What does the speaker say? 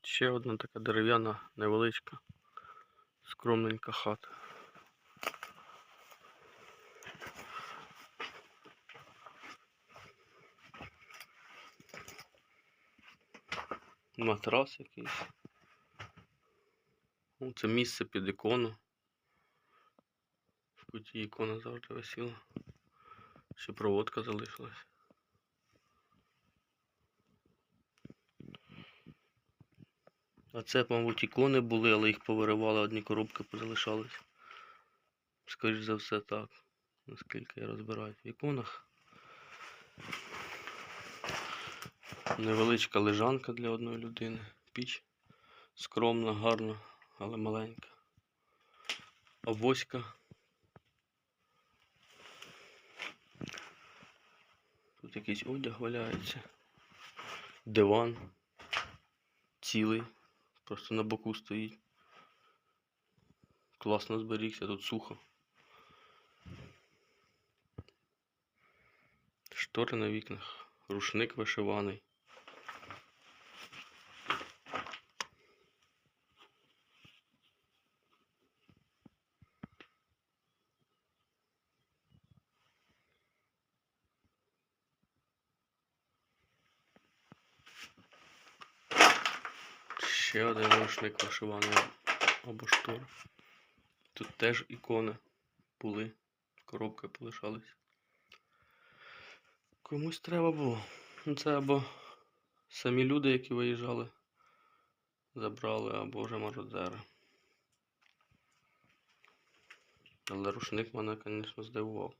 Тут ще одна така дерев'яна, невеличка, скромненька хата. Матрас якийсь. Це місце під ікону. В куті ікона завжди висіла. Ще проводка залишилась. А це, мабуть, ікони були, але їх повиривали, одні коробки позалишались. Скоріш за все так. Наскільки я розбираю в іконах. Невеличка лежанка для одної людини. Піч скромна, гарна, але маленька. Авоська. Тут якийсь одяг валяється. Диван. Цілий. Просто на боку стоїть. Класно зберігся, тут сухо. Штори на вікнах. Рушник вишиваний. Ще один рушник вишиваний або штор. Тут теж ікони були. Коробки полишались. Комусь треба було. Ну, Це або самі люди, які виїжджали, забрали, або вже мародери. Але рушник мене, звісно, здивував.